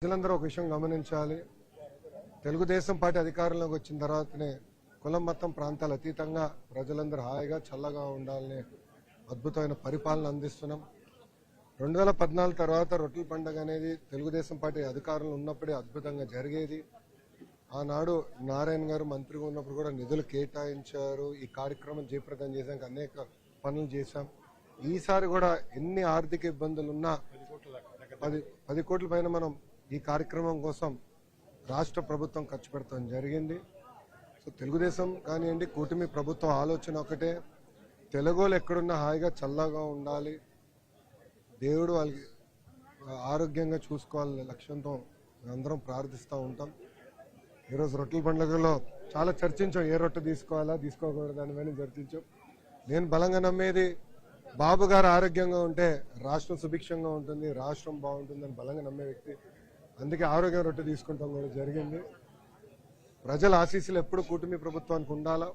ప్రజలందరూ ఒక విషయం గమనించాలి. తెలుగుదేశం పార్టీ అధికారంలోకి వచ్చిన తర్వాతనే కులం మతం ప్రాంతాల అతీతంగా ప్రజలందరూ హాయిగా చల్లగా ఉండాలనే అద్భుతమైన పరిపాలన అందిస్తున్నాం. రెండు వేల పద్నాలుగు తర్వాత రొట్టెల పండుగ అనేది తెలుగుదేశం పార్టీ అధికారంలో ఉన్నప్పుడే అద్భుతంగా జరిగేది. ఆనాడు నారాయణ గారు మంత్రిగా ఉన్నప్పుడు కూడా నిధులు కేటాయించారు. ఈ కార్యక్రమం జయప్రదం చేశాక అనేక పనులు చేశాం. ఈసారి కూడా ఎన్ని ఆర్థిక ఇబ్బందులు ఉన్నా పది పది కోట్ల పైన మనం ఈ కార్యక్రమం కోసం రాష్ట్ర ప్రభుత్వం ఖర్చు పెడతాం జరిగింది. సో తెలుగుదేశం కానివ్వండి కూటమి ప్రభుత్వం ఆలోచన ఒకటే. తెలుగులు ఎక్కడున్నా హాయిగా చల్లగా ఉండాలి. దేవుడు వాళ్ళకి ఆరోగ్యంగా చూసుకోవాలనే లక్ష్యంతో అందరం ప్రార్థిస్తూ ఉంటాం. ఈరోజు రొట్టెల పండుగలో చాలా చర్చించాం. ఏ రొట్టె తీసుకోవాలా తీసుకోకూడదు అని చర్చించాం. నేను బలంగా నమ్మేది బాబు గారు ఆరోగ్యంగా ఉంటే రాష్ట్రం సుభిక్షంగా ఉంటుంది రాష్ట్రం బాగుంటుందని బలంగా నమ్మే వ్యక్తి అందుకే ఆరోగ్యం రొట్టె తీసుకుంటాం కూడా జరిగింది. ప్రజల ఆశీస్సులు ఎప్పుడు కూటమి ప్రభుత్వానికి ఉండాలా?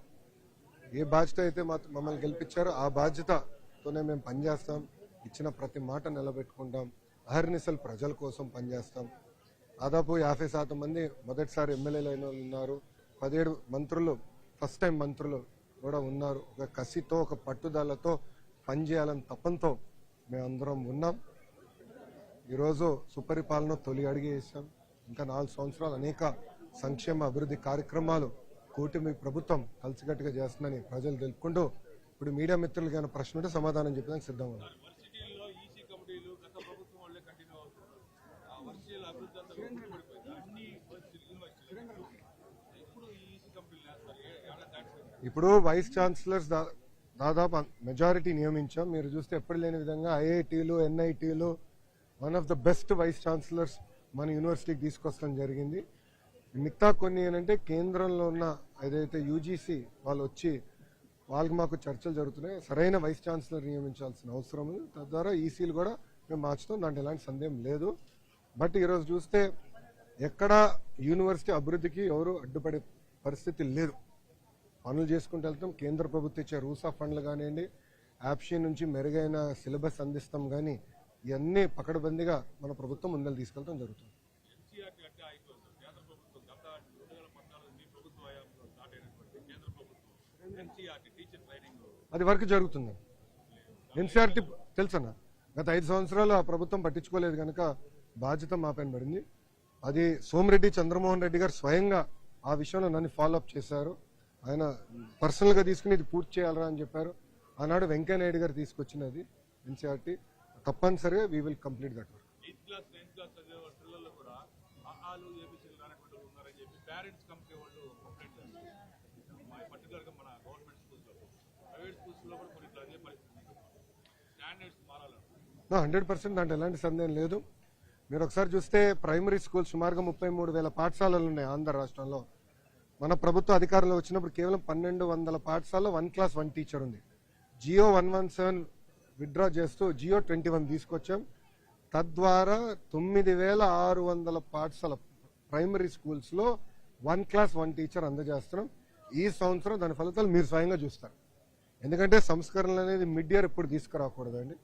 ఏ బాధ్యత అయితే మమ్మల్ని గెలిపించారో ఆ బాధ్యతతోనే మేము పనిచేస్తాం. ఇచ్చిన ప్రతి మాట నిలబెట్టుకుంటాం. అహర్నిశలు ప్రజల కోసం పనిచేస్తాం. దాదాపు యాభై శాతం మంది మొదటిసారి ఎమ్మెల్యేలు అయిన వాళ్ళు ఉన్నారు. పదిహేడు మంత్రులు ఫస్ట్ టైం మంత్రులు కూడా ఉన్నారు. ఒక కసితో ఒక పట్టుదలతో పనిచేయాలని తపంతో మేమందరం ఉన్నాం. ఈరోజు సుపరిపాలన తొలి అడిగి వేసాం ఇంకా నాలుగు సంవత్సరాలు అనేక సంక్షేమ అభివృద్ధి కార్యక్రమాలు కూటమి ప్రభుత్వం కలిసికట్టుగా చేస్తుందని ప్రజలు తెలుపుకుంటూ ఇప్పుడు మీడియా మిత్రులకి ఏమైనా ప్రశ్న ఉంటే సమాధానం చెప్పడానికి సిద్ధంగా అన్ని వర్సిటీలు యూనివర్సిటీలు. ఇప్పుడు వైస్ ఛాన్సలర్స్ దాదాపు మెజారిటీ నియమించాం. మీరు చూస్తే ఎప్పుడు లేని విధంగా ఐఐటీలు ఎన్ఐటీలు one of the best vice chancellors మన యూనివర్సిటీకి తీసుకొస్తాం జరిగింది. మిగతా కొన్ని ఏంటంటే కేంద్రంలో ఉన్న ఏదైతే యూజీసీ వాళ్ళు వచ్చి వాళ్ళకి మాకు చర్చలు జరుగుతున్నాయి. సరైన వైస్ ఛాన్సలర్ నియమించాల్సిన అవసరం ఉంది. తద్వారా ఈసీలు కూడా మేము మార్చుతాం దాంట్లో ఎలాంటి సందేహం లేదు. బట్ ఈరోజు చూస్తే ఎక్కడ యూనివర్సిటీ అభివృద్ధికి ఎవరు అడ్డుపడే పరిస్థితి లేదు. పనులు చేసుకుంటూ వెళ్తాం. కేంద్ర ప్రభుత్వం ఇచ్చే రూసా ఫండ్లు కానివ్వండి యాప్షీ నుంచి మెరుగైన సిలబస్ అందిస్తాం కానీ ఇవన్నీ పకడ్బందీగా మన ప్రభుత్వం ముందలు తీసుకెళ్తాం జరుగుతుంది. అది వరకు జరుగుతుంది. ఎన్సీఆర్టీ తెలుసన్నా? గత ఐదు సంవత్సరాలు ఆ ప్రభుత్వం పట్టించుకోలేదు కనుక బాధ్యత మా పైన పడింది. అది సోమిరెడ్డి చంద్రమోహన్ రెడ్డి గారు స్వయంగా ఆ విషయంలో నన్ను ఫాలో అప్ చేశారు. ఆయన పర్సనల్గా తీసుకుని ఇది పూర్తి చేయాలరా అని చెప్పారు. ఆనాడు వెంకయ్య నాయుడు గారు తీసుకొచ్చినది N C E R T తప్పనిసరిగా we will complete that work hundred percent దాంట్లో ఎలాంటి సందేహం లేదు. మీరు ఒకసారి చూస్తే ప్రైమరీ స్కూల్ సుమారుగా ముప్పై మూడు వేల పాఠశాలలు ఉన్నాయి ఆంధ్ర రాష్ట్రంలో. మన ప్రభుత్వ అధికారంలో వచ్చినప్పుడు కేవలం పన్నెండు వందల పాఠశాలలో వన్ క్లాస్ వన్ టీచర్ ఉంది. G O one one seven withdraw చేస్తూ జియో ట్వంటీ వన్ తీసుకొచ్చాం. తద్వారా తొమ్మిది వేల ఆరు వందల పాఠశాల ప్రైమరీ స్కూల్స్లో వన్ క్లాస్ వన్ టీచర్ అందజేస్తున్నాం. ఈ సంవత్సరం దాని ఫలితాలు మీరు స్వయంగా చూస్తారు. ఎందుకంటే సంస్కరణలు అనేది మిడ్ ఇయర్ ఎప్పుడు తీసుకురాకూడదండి.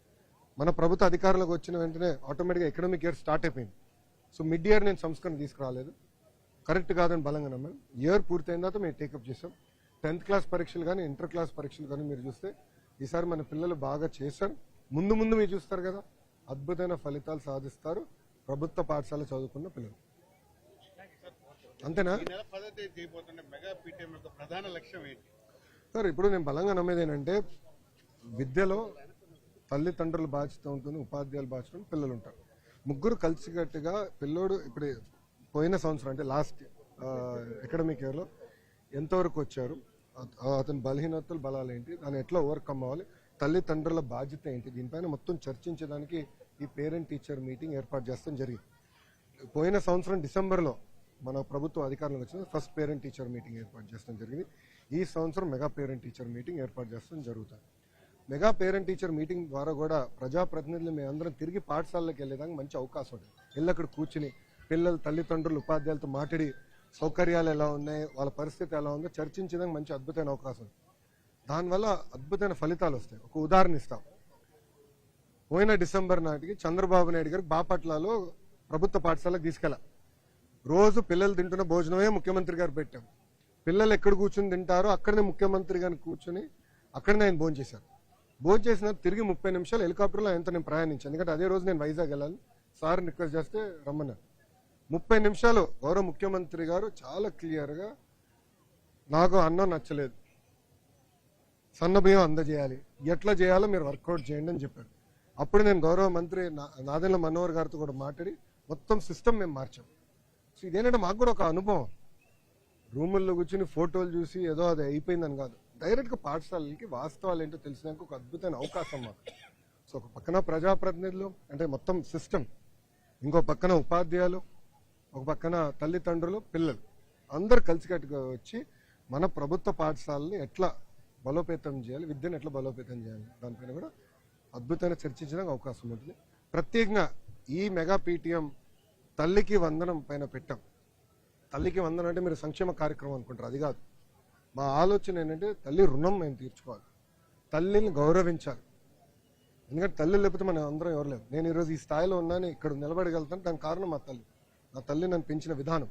మన ప్రభుత్వ అధికారంలోకి వచ్చిన వెంటనే ఆటోమేటిక్గా ఎకనామిక్ ఇయర్ స్టార్ట్ అయిపోయింది. సో మిడ్ ఇయర్ నేను సంస్కరణ తీసుకురాలేదు. కరెక్ట్ కాదని బలంగా నమ్మాను ఇయర్ పూర్తయిన తర్వాత మేము టేకప్ చేసాం టెన్త్ క్లాస్ పరీక్షలు కానీ ఇంటర్ క్లాస్ పరీక్షలు కానీ మీరు చూస్తే ఈసారి మన పిల్లలు బాగా చేశారు. ముందు ముందు మీరు చూస్తారు కదా అద్భుతమైన ఫలితాలు సాధిస్తారు ప్రభుత్వ పాఠశాల చదువుకున్న పిల్లలు. అంతేనా? సార్ ఇప్పుడు నేను బలంగా నమ్మేది ఏంటంటే విద్యలో తల్లిదండ్రుల బాధ్యత ఉంటుంది ఉపాధ్యాయుల బాధ్యత ఉంటుంది పిల్లలు ఉంటారు. ముగ్గురు కలిసికట్టుగా పిల్లోడు ఇప్పుడు పోయిన సంవత్సరం అంటే లాస్ట్ అకాడమిక్ ఇయర్లో ఎంతవరకు వచ్చారు? అతని బలహీనతలు బలాలు ఏంటి? దాన్ని ఎట్లా ఓవర్కమ్ అవ్వాలి? తల్లిదండ్రుల బాధ్యత ఏంటి? దీనిపైన మొత్తం చర్చించడానికి ఈ పేరెంట్ టీచర్ మీటింగ్ ఏర్పాటు చేస్తాం జరిగింది. పోయిన సంవత్సరం డిసెంబర్లో మన ప్రభుత్వం అధికారంలోకి వచ్చిన ఫస్ట్ పేరెంట్ టీచర్ మీటింగ్ ఏర్పాటు చేస్తాం జరిగింది. ఈ సంవత్సరం మెగా పేరెంట్ టీచర్ మీటింగ్ ఏర్పాటు చేస్తాం జరుగుతుంది. మెగా పేరెంట్ టీచర్ మీటింగ్ ద్వారా కూడా ప్రజాప్రతినిధులు మేమందరం తిరిగి పాఠశాలలకు వెళ్ళేదానికి మంచి అవకాశం ఉంటుంది వెళ్ళి అక్కడ కూర్చుని పిల్లలు తల్లిదండ్రులు ఉపాధ్యాయులతో మాట్లాడి సౌకర్యాలు ఎలా ఉన్నాయి వాళ్ళ పరిస్థితి ఎలా ఉందో చర్చించడానికి మంచి అద్భుతమైన అవకాశం. ఉంది దానివల్ల అద్భుతమైన ఫలితాలు వస్తాయి. ఒక ఉదాహరణ ఇస్తాం. పోయిన డిసెంబర్ నాటికి చంద్రబాబు నాయుడు గారికి బాపట్లలో ప్రభుత్వ పాఠశాలకు తీసుకెళ్ళా. రోజు పిల్లలు తింటున్న భోజనమే ముఖ్యమంత్రి గారు పెట్టాం. పిల్లలు ఎక్కడ కూర్చుని తింటారో అక్కడనే ముఖ్యమంత్రి గారిని కూర్చుని అక్కడనే ఆయన భోజనం చేశారు. భోజనం చేసిన తిరిగి ముప్పై నిమిషాలు హెలికాప్టర్లో ఆయనతో నేను ప్రయాణించాను. ఎందుకంటే అదే రోజు నేను వైజాగ్ వెళ్ళాలి. సార్ రిక్వెస్ట్ చేస్తే రమ్మన్నారు. ముప్పై నిమిషాలు గౌరవ ముఖ్యమంత్రి గారు చాలా క్లియర్గా నాకు అన్నం నచ్చలేదు. సన్నభయం అందజేయాలి. ఎట్లా చేయాలో మీరు వర్కౌట్ చేయండి అని చెప్పారు. అప్పుడు నేను గౌరవ మంత్రి నా- నాదెండ్ల మనోహర్ గారితో కూడా మాట్లాడి మొత్తం సిస్టమ్ మేము మార్చాం. సో ఇదేంటంటే మాకు కూడా ఒక అనుభవం. రూముల్లో కూర్చుని ఫోటోలు చూసి ఏదో అది అయిపోయిందని కాదు. డైరెక్ట్గా పాఠశాలలకి వాస్తవాలు ఏంటో తెలిసినాక ఒక అద్భుతమైన అవకాశం మాకు. సో ఒక పక్కన ప్రజాప్రతినిధులు అంటే మొత్తం సిస్టమ్ ఇంకో పక్కన ఉపాధ్యాయులు ఒక పక్కన తల్లిదండ్రులు పిల్లలు. అందరు కలిసికట్టుగా వచ్చి మన ప్రభుత్వ పాఠశాలని ఎట్లా బలోపేతం చేయాలి విద్యను ఎట్లా బలోపేతం చేయాలి దానిపైన కూడా అద్భుతంగా చర్చించడానికి అవకాశం ఉంటుంది. ప్రత్యేకంగా ఈ మెగా పీటీఎం తల్లికి వందనం పైన పెట్టాం. తల్లికి వందనం అంటే మీరు సంక్షేమ కార్యక్రమం అనుకుంటారు అది కాదు. మా ఆలోచన ఏంటంటే తల్లి రుణం మేము తీర్చుకోవాలి. తల్లిని గౌరవించాలి. ఎందుకంటే తల్లి లేకపోతే మనం అందరం ఎవరు లేదు నేను ఈరోజు ఈ స్థాయిలో ఉన్నాను ఇక్కడ నిలబడగలుగుతాను దానికి కారణం మా తల్లి. నా తల్లి నన్ను పెంచిన విధానం.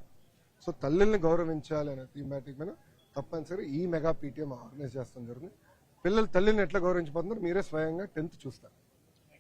సో తల్లిని గౌరవించాలి అనే థీమాటిక్ మీద తప్పనిసరి ఈ మెగా పీటీఎం ఆర్గనైజ్ చేస్తాం జరుగుతుంది. పిల్లలు తల్లిని ఎట్లా గౌరవించబోతున్నారు మీరే స్వయంగా టెన్త్ చూస్తారు.